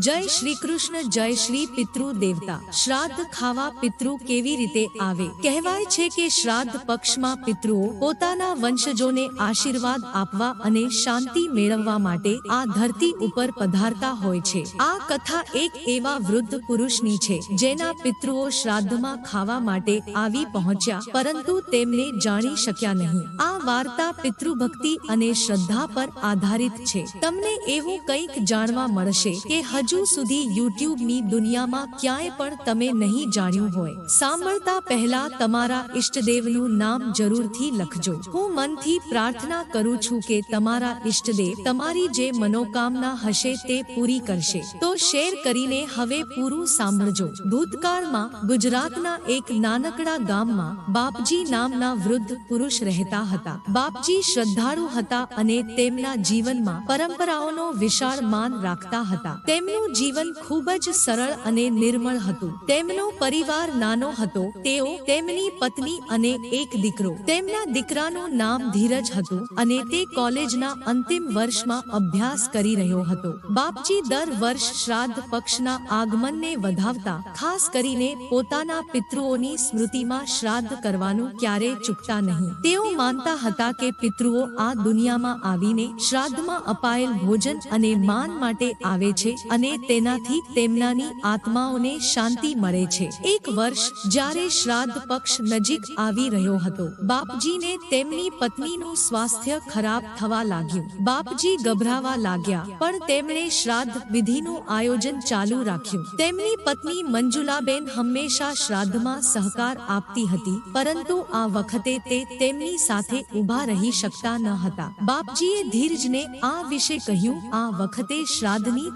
જય શ્રી કૃષ્ણ, જય શ્રી પિતૃ દેવતા. શ્રાદ્ધ ખાવા પિતૃ કેવી રીતે આવે? કહેવાય છે કે શ્રાદ્ધ પક્ષમાં પિતૃઓ પોતાના વંશજોને આશીર્વાદ આપવા અને શાંતિ મેળવવા માટે આ ધરતી ઉપર પધારતા હોય છે. આ કથા એક એવા વૃદ્ધ પુરુષની છે, જેના પિતૃઓ શ્રાદ્ધમાં ખાવા માટે આવી પહોંચ્યા, પરંતુ તેમને જાણી શક્યા નહીં. આ વાર્તા પિતૃભક્તિ અને શ્રદ્ધા પર આધારિત છે. તમને એવું કંઈક જાણવા મળશે કે હજુ સુધી યુટ્યુબની દુનિયામાં ક્યાંય પણ તમે નહીં જાણ્યું હોય. સાંભળતા પહેલા તમારા ઈષ્ટદેવનું નામ જરૂરથી લખજો. હું મનથી પ્રાર્થના કરું છું કે તમારા ઈષ્ટદેવ તમારી જે મનોકામના હશે તે પૂરી કરશે. તો શેર કરીને હવે પૂરું સાંભળજો. ભૂતકાળમાં ગુજરાતના એક નાનકડા ગામમાં બાપજી નામના વૃદ્ધ પુરુષ રહેતા હતા. બાપજી શ્રદ્ધાળુ હતા અને તેમના જીવનમાં પરંપરાઓનો વિશાળ માન રાખતા હતા. તેમનું જીવન ખૂબ જ સરળ અને નિર્મળ હતું. તેમનો પરિવાર નાનો હતો. તેઓ તેમની પત્ની અને એક દીકરો. તેમના દીકરાનું નામ ધીરજ હતું અને તે કોલેજના અંતિમ વર્ષમાં અભ્યાસ કરી રહ્યો હતો. બાપજી દર વર્ષ શ્રાદ્ધ પક્ષના આગમનને વધાવતા, ખાસ કરીને પોતાના પિતૃઓની સ્મૃતિમાં શ્રાદ્ધ કરવાનું ક્યારેય ચૂકતા નહીં. તેઓ માનતા હતા કે પિતૃઓ આ દુનિયામાં આવીને શ્રાદ્ધમાં અપાયેલ ભોજન અને માન માટે આવે છે અને તેનાથી તેમનાની આત્માઓને શાંતિ મળે છે. એક વર્ષ જ્યારે શ્રાદ્ધ પક્ષ નજીક આવી રહ્યો હતો, બાપજીને તેમની પત્નીનું સ્વાસ્થ્ય ખરાબ થવા લાગ્યું. બાપજી ગભરાવા લાગ્યા, પણ તેમણે શ્રાદ્ધ વિધિનું આયોજન ચાલુ રાખ્યું. તેમની પત્ની મંજુલાબેન હંમેશા શ્રાદ્ધમાં સહકાર આપતી હતી, પરંતુ આ વખતે તે તેમની સાથે ઊભા રહી શકતા ન હતા. બાપજીએ ધીરજને આ વિશે કહ્યું, આ વખતે શ્રાદ્ધની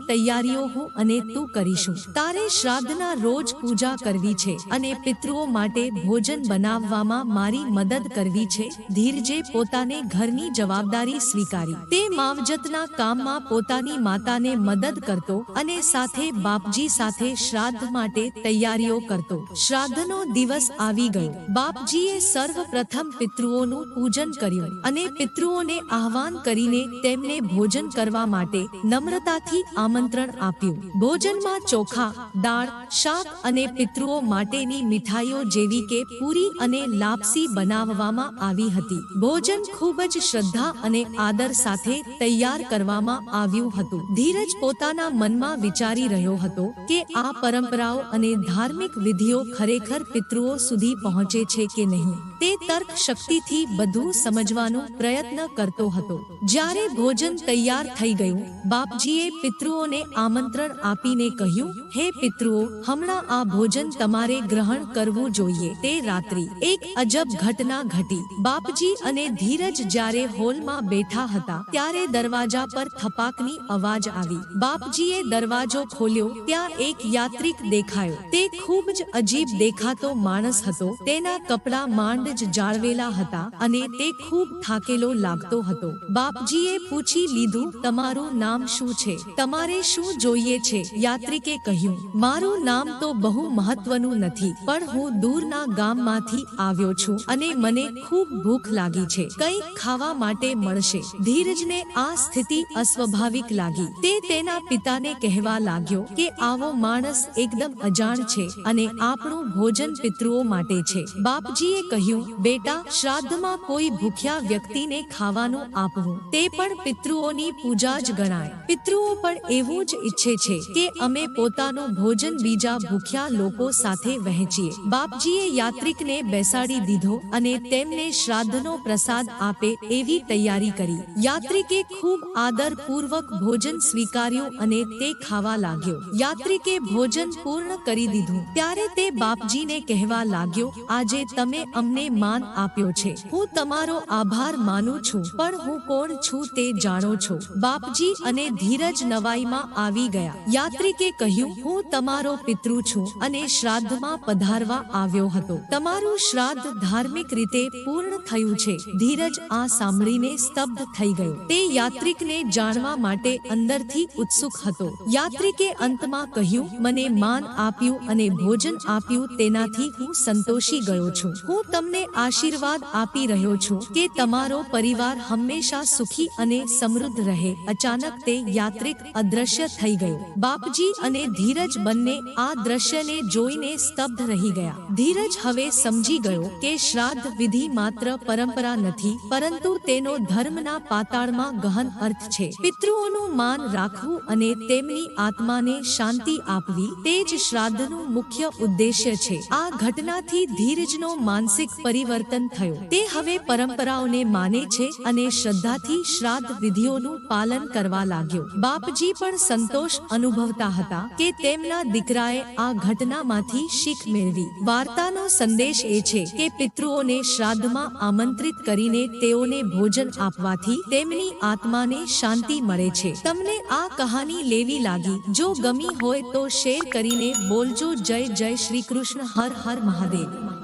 હું અને તું કરીશું. તારે શ્રાદ્ધના રોજ પૂજા કરવી છે અને પિતૃઓ માટે ભોજન બનાવવામાં મારી મદદ કરવી છે. ધીરજે પોતાને ઘરની જવાબદારી સ્વીકારી. તે માવજતના કામમાં પોતાની માતાને મદદ કરતો અને સાથે બાપજી સાથે શ્રાદ્ધ માટે તૈયારીઓ કરતો. શ્રાદ્ધનો દિવસ આવી ગયો. બાપજીએ સર્વપ્રથમ પિતૃઓનું પૂજન કર્યું અને પિતૃઓને આહવાન કરીને તેમને ભોજન કરવા માટે નમ્રતાથી આમંત્રણ આપ્યું. ભોજનમાં ચોખા, દાળ, શાક અને પિતૃઓ માટેની મીઠાઈઓ જેવી કે પૂરી અને લાપસી બનાવવામાં આવી હતી. ભોજન ખૂબ જ શ્રદ્ધા અને આદર સાથે તૈયાર કરવામાં આવ્યું હતું. ધીરજ પોતાના મનમાં વિચારી રહ્યો હતો કે આ પરંપરાઓ અને ધાર્મિક વિધિઓ ખરેખર પિતૃઓ સુધી પહોંચે છે કે નહીં. તે તર્ક શક્તિથી બધું સમજવાનો પ્રયત્ન કરતો હતો. જ્યારે ભોજન તૈયાર થઈ ગયું, બાપજીએ પિતૃઓને આમંત્રણ આપીને કહ્યું, હે પિતૃઓ, હમણાં આ ભોજન તમારે ગ્રહણ કરવું જોઈએ. તે રાત્રિ એક અજબ ઘટના ઘટી. બાપજી અને ધીરજ જ્યારે હોલમાં બેઠા હતા, ત્યારે દરવાજા પર થપાકની અવાજ આવી. બાપજીએ દરવાજો ખોલ્યો, ત્યાં એક યાત્રિક દેખાયો. તે ખૂબ જ અજીબ દેખાતો માણસ હતો. તેના કપડા માંડ જ જાળવેલા હતા અને તે ખૂબ થાકેલો લાગતો હતો. બાપજીએ પૂછી લીધું, તમારું નામ શું છે? તમારે શું જોઈએ છે? યાત્રિકે કહ્યું, મારું નામ તો બહુ મહત્વનું નથી, પણ હું દૂરના ગામમાંથી આવ્યો છું અને મને ખૂબ ભૂખ લાગી છે. કંઈક ખાવા માટે મળશે. ધીરજને આ સ્થિતિ અસ્વાભાવિક લાગી. તે તેના પિતાને કહેવા લાગ્યો કે, આવો માણસ એકદમ અજાણ છે અને આપણું ભોજન પિતૃઓ માટે છે. બાપજીએ કહ્યું બેટા, શ્રાદ્ધમાં કોઈ ભૂખ્યા વ્યક્તિને ખાવાનું આપવું. તે પણ પિતૃઓની પૂજા જ ગણાય. પિતૃઓ પણ એવું જ ઈચ્છે છે કે અમે પોતાનું ભોજન બીજા ભૂખ્યા લોકો સાથે વહેંચીએ. બાપજીએ યાત્રિકને બેસાડી દીધો અને તેમને શ્રાદ્ધનો પ્રસાદ આપે એવી તૈયારી કરી. યાત્રિકે ખૂબ આદરપૂર્વક ભોજન સ્વીકાર્યું અને તે ખાવા લાગ્યો. યાત્રિકે ભોજન પૂર્ણ કરી દીધું. ત્યારે તે બાપજીને કહેવા લાગ્યો, આજે તમે અમને માન આપ્યો છે. હું તમારો આભાર માનું છું, પણ હું કોણ છું તે જાણો છો. બાપજી અને ધીરજ નવાઈમાં આવી ગયા. યાત્રિકે કહ્યું, હું તમારો પિતૃ છું અને શ્રાદ્ધમાં પધારવા આવ્યો હતો. તમારું શ્રાદ્ધ ધાર્મિક રીતે પૂર્ણ થયું છે. ધીરજ આ સાંભળીને સ્તબ્ધ થઈ ગયો. તે યાત્રિકને જાણવા માટે અંદરથી ઉત્સુક હતો. યાત્રિકે અંતમાં કહ્યું, મને માન આપ્યું અને ભોજન આપ્યું, તેનાથી હું સંતોષી ગયો છું. હું તમને તમને આશીર્વાદ આપી રહ્યો છું કે તમારો પરિવાર હંમેશા સુખી અને સમૃદ્ધ રહે. અચાનક તે યાત્રિક અદ્રશ્ય થઈ ગયો. બાપજી અને ધીરજ બંને આ દ્રશ્યને જોઈને સ્તબ્ધ રહી ગયા. ધીરજ હવે સમજી ગયો કે શ્રાદ્ધ વિધિ માત્ર પરંપરા નથી, પરંતુ તેનો ધર્મના પાતાળમાં ગહન અર્થ છે. પિતૃઓનું માન રાખવું અને તેમની આત્માને શાંતિ આપવી તે જ શ્રાદ્ધનું મુખ્ય ઉદ્દેશ્ય છે. આ ઘટનાથી ધીરજનો માનસિક પરિવર્તન થયું. તે હવે પરંપરાઓને માને છે અને શ્રદ્ધાથી શ્રાદ્ધ વિધિઓનું પાલન કરવા લાગ્યો. બાપજી પણ સંતોષ અનુભવતા હતા કે તેમના દીકરાએ આ ઘટનામાંથી શીખ મેળવી. વાર્તાનો સંદેશ એ છે કે પિતૃઓને શ્રાદ્ધમાં આમંત્રિત કરીને તેઓને ભોજન આપવાથી તેમની આત્માને શાંતિ મળે છે. તમને આ કહાની લેવી લાગી? જો ગમી હોય તો શેર કરીને બોલજો. જય જય શ્રી કૃષ્ણ. હર હર મહાદેવ.